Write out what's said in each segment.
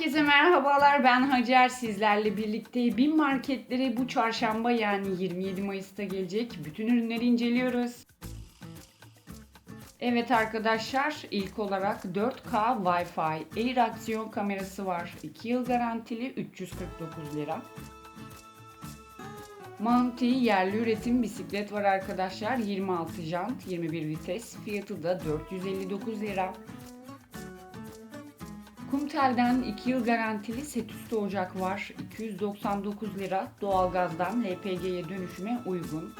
Herkese merhabalar ben Hacer sizlerle birlikte bin marketlere bu çarşamba yani 27 Mayıs'ta gelecek bütün ürünleri inceliyoruz. Evet arkadaşlar ilk olarak 4K Wi-Fi Air aksiyon kamerası var. 2 yıl garantili 349 lira. Mounty yerli üretim bisiklet var arkadaşlar. 26 jant, 21 vites. Fiyatı da 459 lira. Kumtel'den 2 yıl garantili set üstü ocak var. 299 lira. Doğalgazdan LPG'ye dönüşüme uygun.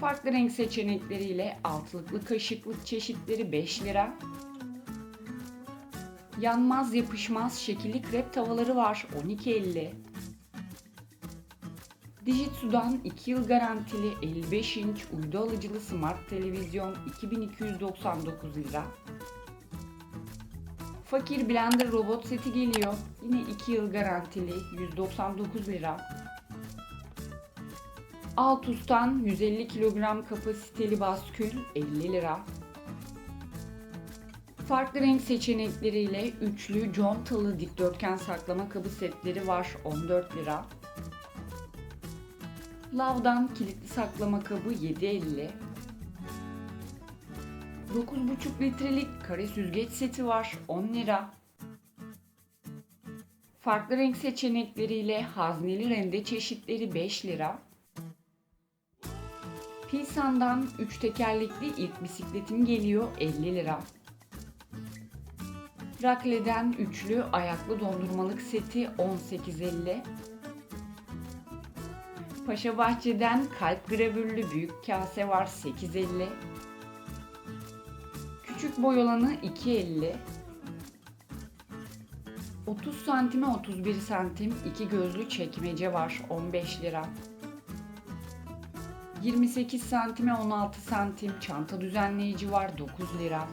Farklı renk seçenekleriyle altlıklı kaşıklık çeşitleri 5 lira. Yanmaz yapışmaz şekilli krep tavaları var 12.50. Dijitsu'dan 2 yıl garantili 55 inç uydu alıcılı smart televizyon 2299 lira. Fakir blender robot seti geliyor. Yine 2 yıl garantili 199 lira. Altus'tan 150 kilogram kapasiteli baskül 50 lira. Farklı renk seçenekleriyle üçlü contalı dikdörtgen saklama kabı setleri var 14 lira. Lav'dan kilitli saklama kabı 7.50. 9,5 litrelik kare süzgeç seti var 10 lira. Farklı renk seçenekleriyle hazneli rende çeşitleri 5 lira. Pilsan'dan 3 tekerlekli ilk bisikletim geliyor 50 lira. Rakle'den üçlü ayaklı dondurmalık seti 18.50. Paşa Bahçe'den kalp gravürlü büyük kase var 8.50. Küçük boy olanı 2.50. 30 santime 31 santim iki gözlü çekmece var 15 lira. 28 santime 16 santim çanta düzenleyici var 9 lira.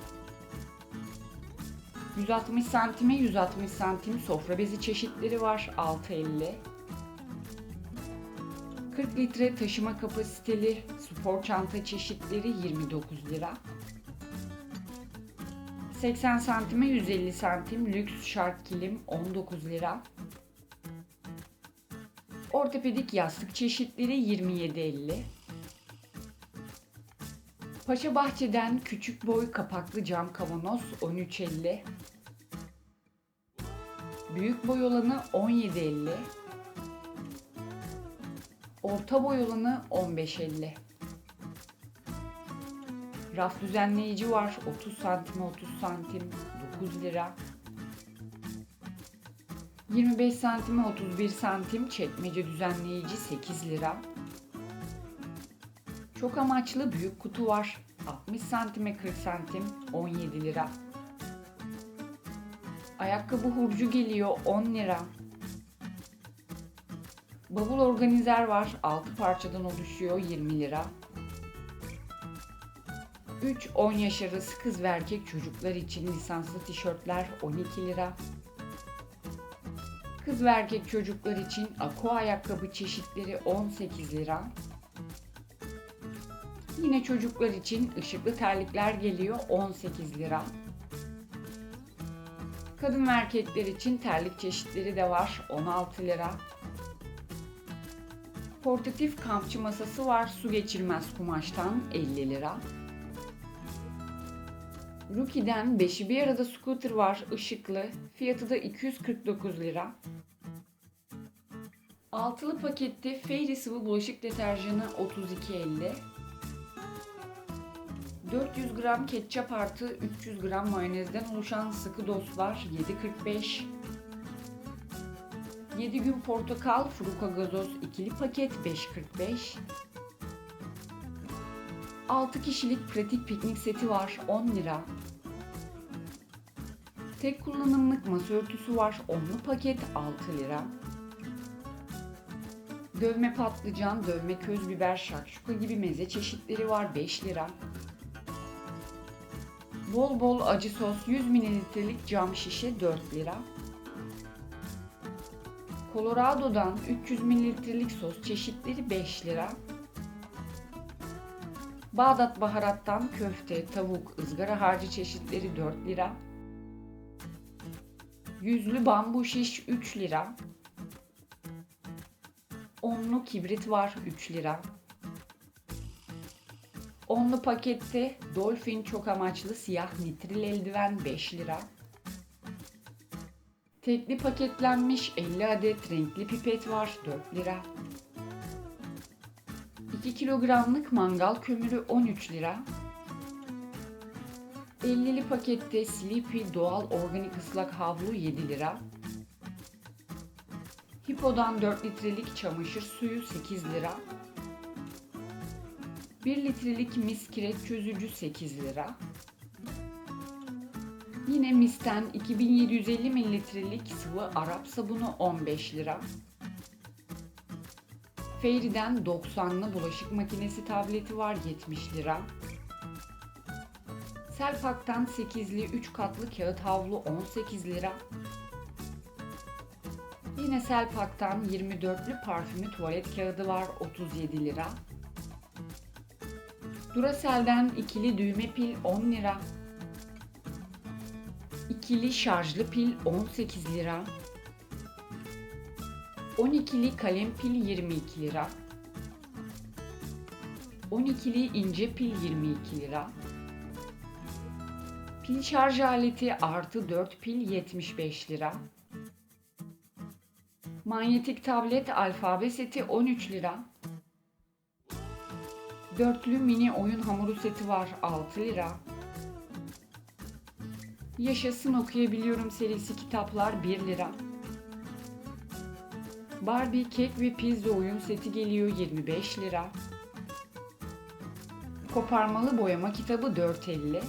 160 santime 160 santim sofra bezi çeşitleri var 6.50. 40 litre taşıma kapasiteli spor çanta çeşitleri 29 lira. 80 santime 150 santim lüks şark kilim 19 lira. Ortopedik yastık çeşitleri 27.50. Paşa Bahçe'den küçük boy kapaklı cam kavanoz 13.50. Büyük boy olanı 17.50. Orta boy olanı 15.50. Raf düzenleyici var 30 santim 30 santim 9 lira. 25 santime 31 santim çekmece düzenleyici 8 lira. Çok amaçlı büyük kutu var 60 santime 40 santim 17 lira. Ayakkabı hurcu geliyor 10 lira. Bavul organizer var 6 parçadan oluşuyor 20 lira. 3-10 yaş arası kız ve erkek çocuklar için lisanslı tişörtler 12 lira. Kız ve erkek çocuklar için aqua ayakkabı çeşitleri 18 lira. Yine çocuklar için ışıklı terlikler geliyor 18 lira. Kadın ve erkekler için terlik çeşitleri de var 16 lira. Portatif kampçı masası var su geçirmez kumaştan 50 lira. Rookie'den 5'i bir arada scooter var ışıklı. Fiyatı da 249 lira. Altılı pakette Fairy sıvı bulaşık deterjanı 32.50. 400 gram ketçap artı 300 gram mayonezden oluşan sıkı dostlar 7.45. 7 gün portakal fruka gazoz ikili paket 5.45. 6 kişilik pratik piknik seti var 10 lira. Tek kullanımlık masa örtüsü var 10'lu paket 6 lira. Dövme patlıcan, dövme köz biber, şakşuka gibi meze çeşitleri var 5 lira. Bol bol acı sos 100 mililitrelik cam şişe 4 lira. Colorado'dan 300 mililitrelik sos çeşitleri 5 lira. Bağdat baharattan köfte, tavuk, ızgara harcı çeşitleri 4 lira. Yüzlü bambu şiş 3 lira. Onlu kibrit var 3 lira. Onlu pakette Dolphin çok amaçlı siyah nitril eldiven 5 lira. Tekli paketlenmiş 50 adet renkli pipet var 4 lira. 2 kilogramlık mangal kömürü 13 lira. 50'li pakette Sleepy doğal organik ıslak havlu 7 lira. Hippo'dan 4 litrelik çamaşır suyu 8 lira. 1 litrelik mis kireç çözücü 8 lira. Yine Mis'ten 2750 mililitrelik sıvı Arap sabunu 15 lira. Fairy'den 90'lı bulaşık makinesi tableti var 70 lira. Selpak'tan 8'li 3 katlı kağıt havlu 18 lira. Yine Selpak'tan 24'lü parfümü tuvalet kağıdı var 37 lira. Duracel'den ikili düğme pil 10 lira. İkili şarjlı pil 18 lira. 12'li kalem pil 22 lira. 12'li ince pil 22 lira. Pil şarj aleti artı 4 pil 75 lira. Manyetik tablet alfabe seti 13 lira. Dörtlü mini oyun hamuru seti var 6 lira. Yaşasın okuyabiliyorum serisi kitaplar 1 lira. Barbie kek ve pizza oyun seti geliyor 25 lira. Koparmalı boyama kitabı 4.50.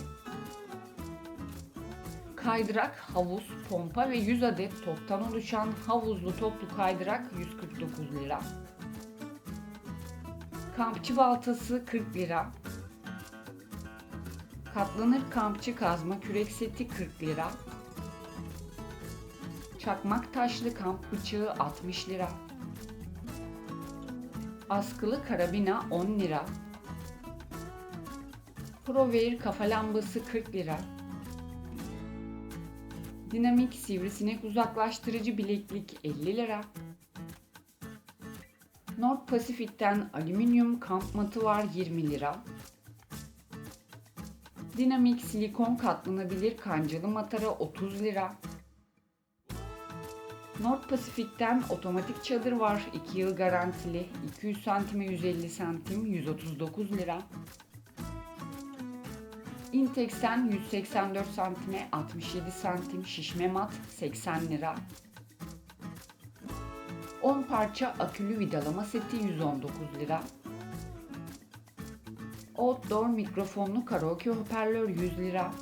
Kaydırak, havuz, pompa ve 100 adet toptan oluşan havuzlu toplu kaydırak 149 lira. Kampçı baltası 40 lira. Katlanır kampçı kazma kürek seti 40 lira. Çakmak taşlı kamp bıçağı 60 lira. Askılı karabina 10 lira. Prover kafa lambası 40 lira. Dinamik sivrisinek uzaklaştırıcı bileklik 50 lira. North Pacific'ten alüminyum kamp matı var 20 lira. Dinamik silikon katlanabilir kancalı matara 30 lira. North Pacific'ten otomatik çadır var 2 yıl garantili 200 cm 150 cm 139 lira. Intex'ten 184 cm 67 cm şişme mat 80 lira. 10 parça akülü vidalama seti 119 lira. Outdoor mikrofonlu karaoke hoparlör 100 lira.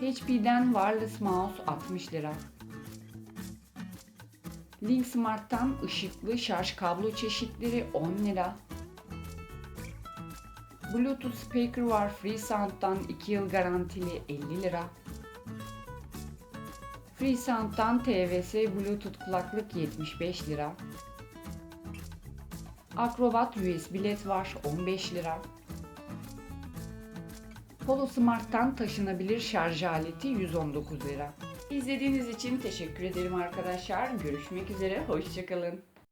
HP'den wireless mouse 60 lira. Link Smart'tan ışıklı şarj kablo çeşitleri 10 lira. Bluetooth speaker var FreeSound'dan 2 yıl garantili 50 lira. FreeSound'dan TVS Bluetooth kulaklık 75 lira. Acrobat USB led var 15 lira. Polo Smart'tan taşınabilir şarj aleti 119 lira. İzlediğiniz için teşekkür ederim arkadaşlar. Görüşmek üzere, hoşçakalın.